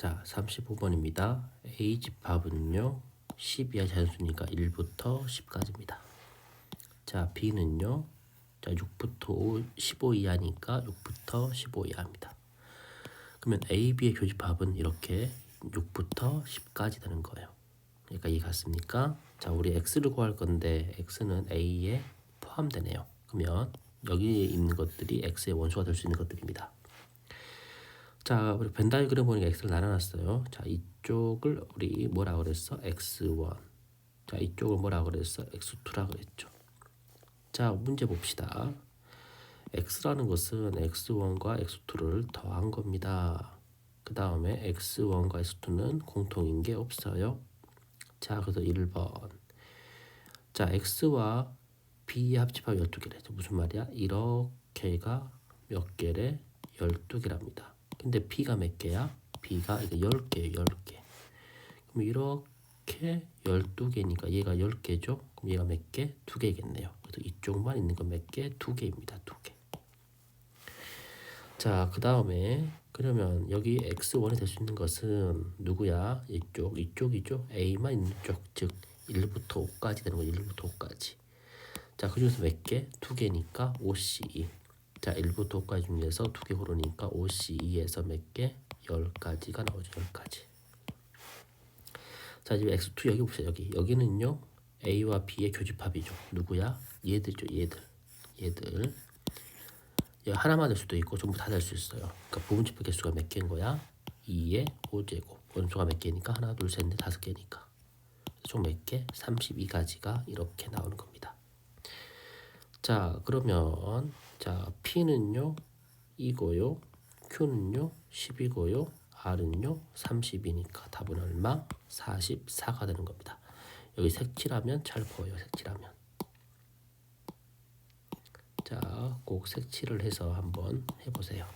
자, 35번입니다. A 집합은요. 10 이하 자연수니까 1부터 10까지입니다. 자, B는요. 자, 6부터 5, 15 이하니까 6부터 15 이하입니다. 그러면 A, B의 교집합은 이렇게 6부터 10까지 되는 거예요. 그러니까 이 같습니까? 자, 우리 x를 구할 건데 x는 a에 포함되네요. 그러면 여기에 있는 것들이 x의 원수가 될 수 있는 것들입니다. 자, 우리 벤 다이그램 보니까 x를 나눠놨어요. 자, 이쪽을 우리 뭐라 그랬어? x1. 자, 이쪽을 뭐라 그랬어? x2라 그랬죠. 자, 문제 봅시다. x라는 것은 x1과 x2를 더한 겁니다. 그 다음에 x1과 x2는 공통인 게 없어요. 자, 그래서 1번. 자, x와 b의 합집합 12개래. 무슨 말이야? 이렇게가 몇 개래? 12개랍니다. 근데 b가 몇 개야? b가 이거 10개예요, 10개. 그럼 이렇게 12개니까 얘가 10개죠? 그럼 얘가 몇 개? 2개겠네요. 그래서 이쪽만 있는 건 몇 개? 2개입니다. 2개. 자, 그 다음에 그러면 여기 x1이 될 수 있는 것은 누구야? 이쪽, 이쪽이죠. a만 있는 쪽, 즉 1부터 5까지 되는 거 1부터 5까지. 자, 그 중에서 몇 개? 두 개니까 5C2. 자, 1부터 5까지 중에서 두 개 고르니까 5C2에서 몇 개? 10가지가 나오죠. 10가지. 자, 지금 x2 여기 보세요. 여기. 여기는요. a와 b의 교집합이죠. 누구야? 얘들죠. 얘들. 얘들. 얘 하나만 될 수도 있고 전부 다 될 수 있어요. 그러니까 부분집합 개수가 몇 개인 거야? 2의 5제곱. 원수가 몇 개니까? 하나, 둘, 셋, 넷, 다섯 개니까. 총 몇 개? 32가지가 이렇게 나오는 겁니다. 자, 그러면 자, P는요. 이고요. Q는요. 10이고요. R은요. 30이니까 답은 얼마? 44가 되는 겁니다. 여기 색칠하면 잘 보여요. 색칠하면. 자, 꼭 색칠을 해서 한번 해보세요.